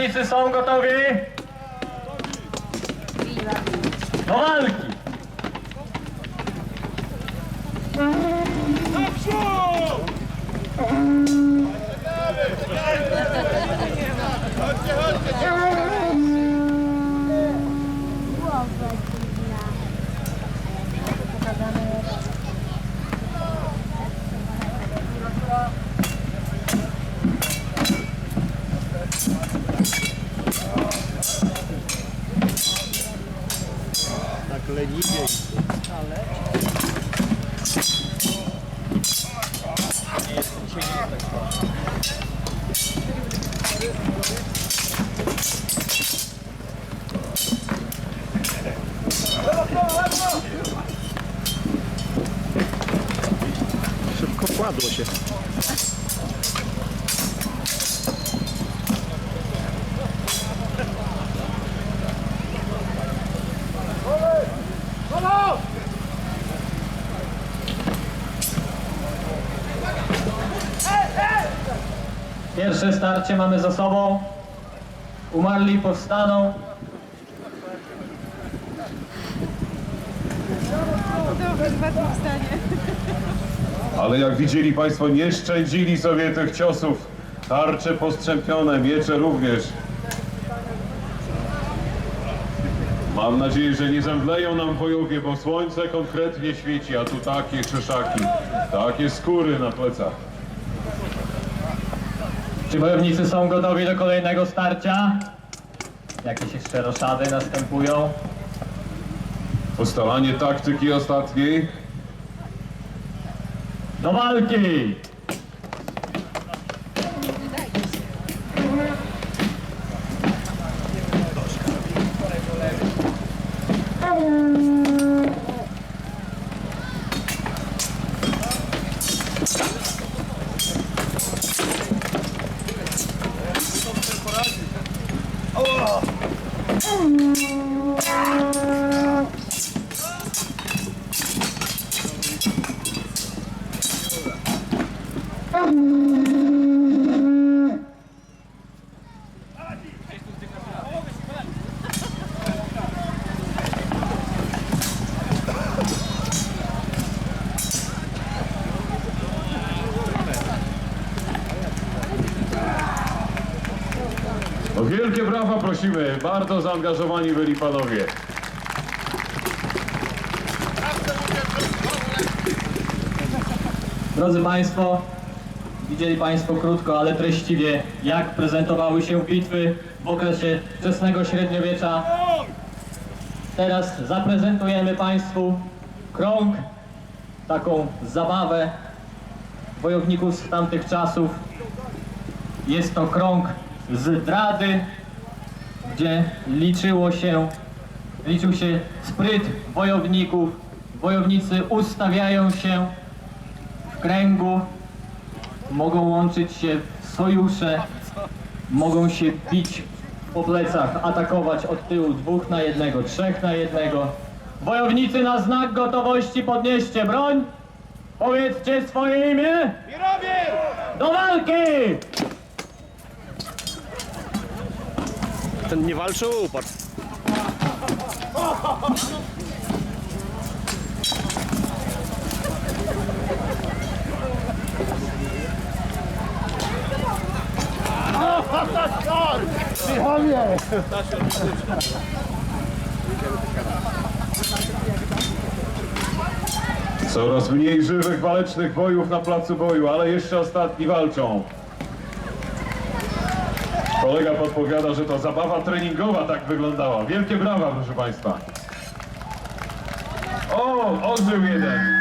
wojownicy są gotowi? Do walki! Leniwie. Szybko kładło się. Pierwsze starcie mamy za sobą. Umarli powstaną. Dobrze, zmartwychwstanie. Ale jak widzieli Państwo, nie szczędzili sobie tych ciosów. Tarcze postrzępione, miecze również. Mam nadzieję, że nie zemdleją nam bojowie, bo słońce konkretnie świeci, a tu takie krzeszaki, takie skóry na plecach. Czy wojownicy są gotowi do kolejnego starcia? Jakieś jeszcze roszady następują? Ustalanie taktyki ostatniej. Do walki wielkie brawa prosimy, bardzo zaangażowani byli panowie. Drodzy Państwo, widzieli Państwo krótko, ale treściwie, jak prezentowały się bitwy w okresie wczesnego średniowiecza. Teraz zaprezentujemy Państwu krąg, taką zabawę wojowników z tamtych czasów. Jest to krąg z drady, gdzie liczyło się, liczył się spryt wojowników. Wojownicy ustawiają się w kręgu, mogą łączyć się w sojusze, mogą się bić po plecach, atakować od tyłu dwóch na jednego, trzech na jednego. Wojownicy na znak gotowości podnieście broń, powiedzcie swoje imię. Do walki! Ten nie walczył, upadł. Coraz mniej żywych walecznych bojów na placu boju, ale jeszcze ostatni walczą. Kolega podpowiada, że to zabawa treningowa tak wyglądała. Wielkie brawa, proszę Państwa. O, odżył jeden.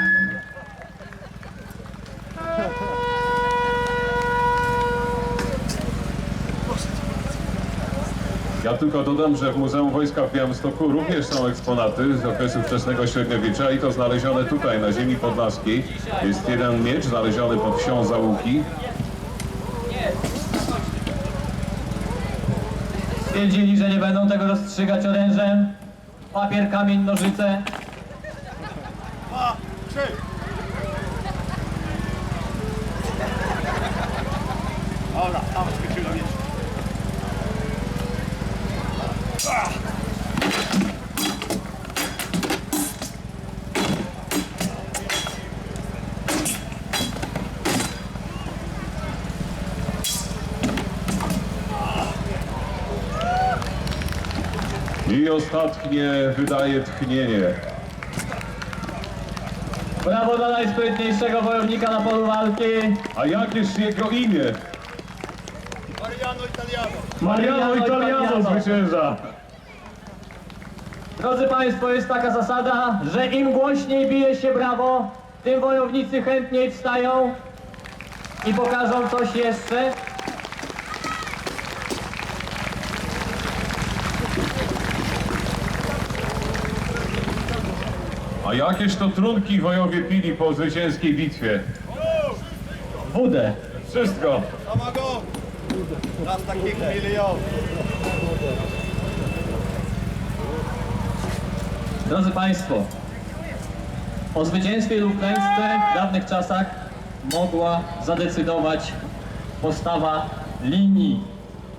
Ja tylko dodam, że w Muzeum Wojska w Białymstoku również są eksponaty z okresu wczesnego średniowiecza i to znalezione tutaj na ziemi podlaskiej. Jest jeden miecz znaleziony pod wsią Załuki. Stwierdzili, że nie będą tego rozstrzygać orężem. Papier, kamień, nożyce. Dobra, tam skoczył na I ostatnie wydaje tchnienie. Brawo dla najsprytniejszego wojownika na polu walki. A jakież jego imię? Mariano Italiano zwycięża. Drodzy Państwo, jest taka zasada, że im głośniej bije się brawo, tym wojownicy chętniej wstają i pokażą coś jeszcze. A jakież to trunki wojowie pili po zwycięskiej bitwie? Wódę. Wszystko. Samago! Raz takich milion. Drodzy Państwo, o zwycięstwie lub klęsce w dawnych czasach mogła zadecydować postawa linii,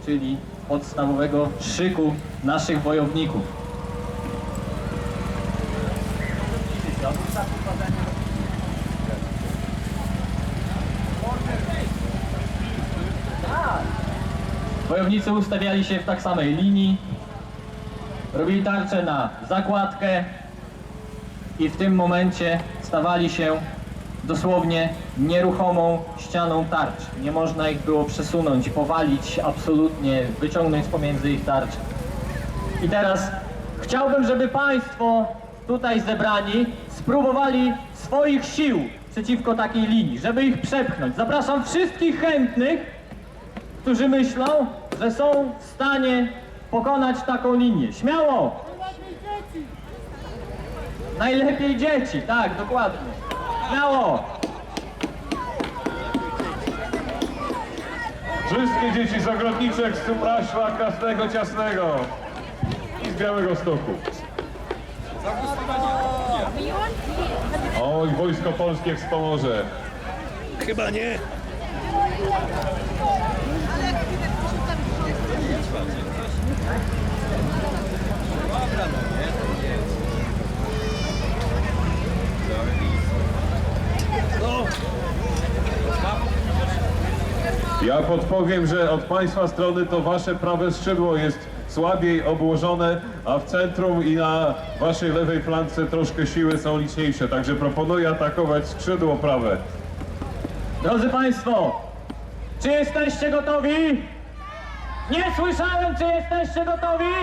czyli podstawowego szyku naszych wojowników. Wojownicy ustawiali się w tak samej linii, robili tarczę na zakładkę i w tym momencie stawali się dosłownie nieruchomą ścianą tarcz. Nie można ich było przesunąć, powalić, absolutnie wyciągnąć pomiędzy ich tarcz. I teraz chciałbym, żeby Państwo tutaj zebrani spróbowali swoich sił przeciwko takiej linii, żeby ich przepchnąć. Zapraszam wszystkich chętnych, którzy myślą, że są w stanie pokonać taką linię. Śmiało! Najlepiej dzieci, tak, dokładnie. Śmiało! Wszystkie dzieci z ogrodniczek, z Supraszła, Krasnego, Ciasnego i z Białego Stoku. Oj, Wojsko Polskie wspomoże. Chyba nie. Ja podpowiem, że od Państwa strony to Wasze prawe skrzydło jest słabiej obłożone, a w centrum i na Waszej lewej flance troszkę siły są liczniejsze. Także proponuję atakować skrzydło prawe. Drodzy Państwo, czy jesteście gotowi? Nie słyszałem, czy jesteście gotowi?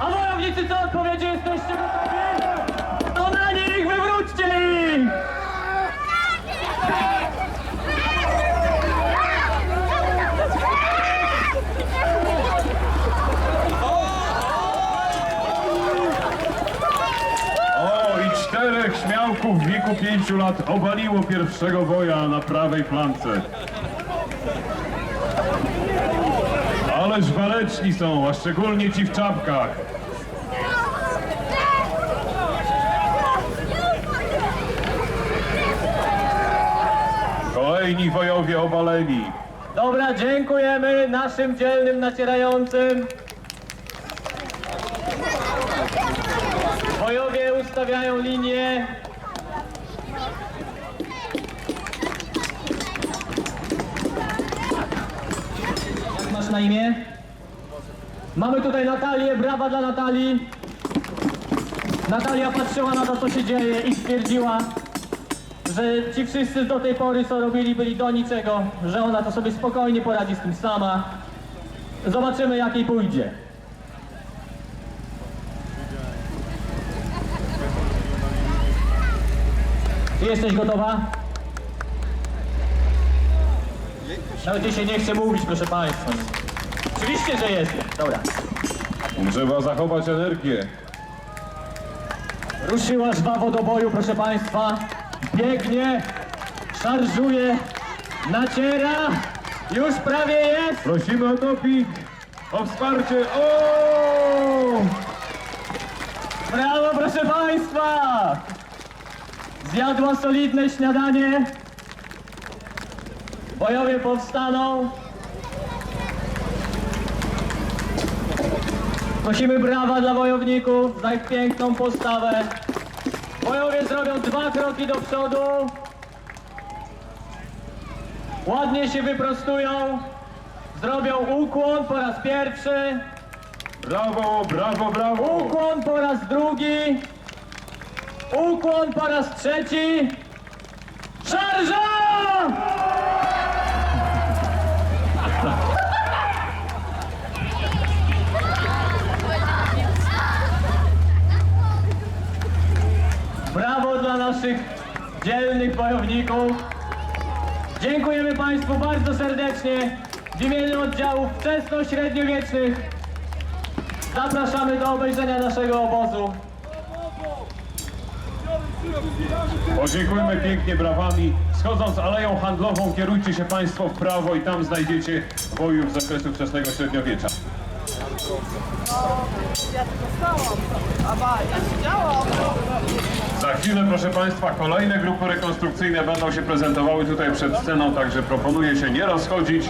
A wojownicy co odpowiedzi? Jesteście gotowi? To na nich wywróćcie ich! O, i czterech śmiałków w wieku pięciu lat obaliło pierwszego woja na prawej flance. Ależ waleczni są, a szczególnie ci w czapkach. Kolejni wojowie obaleni. Dobra, dziękujemy naszym dzielnym nacierającym. Bojowie ustawiają linię. Na imię? Mamy tutaj Natalię, brawa dla Natalii. Natalia patrzyła na to, co się dzieje i stwierdziła, że ci wszyscy do tej pory, co robili, byli do niczego, że ona to sobie spokojnie poradzi z tym sama. Zobaczymy, jak jej pójdzie. Jesteś gotowa? Nawet dzisiaj nie chcę mówić, proszę Państwa. Oczywiście, że jestem. Dobra. Trzeba zachować energię. Ruszyła żwawo do boju, proszę Państwa. Biegnie, szarżuje, naciera. Już prawie jest. Prosimy o doping, o wsparcie. O! Brawo, proszę Państwa! Zjadła solidne śniadanie. Bojowie powstaną. Prosimy brawa dla wojowników za ich piękną postawę. Bojowie zrobią dwa kroki do przodu. Ładnie się wyprostują. Zrobią ukłon po raz pierwszy. Brawo, brawo, brawo! Ukłon po raz drugi. Ukłon po raz trzeci. Szarża! Dziękujemy Państwu bardzo serdecznie w imieniu oddziałów wczesno-średniowiecznych. Zapraszamy do obejrzenia naszego obozu. Podziękujmy pięknie brawami. Schodząc aleją handlową, kierujcie się Państwo w prawo i tam znajdziecie bojów z okresu wczesnego średniowiecza. Za chwilę, proszę Państwa, kolejne grupy rekonstrukcyjne będą się prezentowały tutaj przed sceną, także proponuję się nie rozchodzić.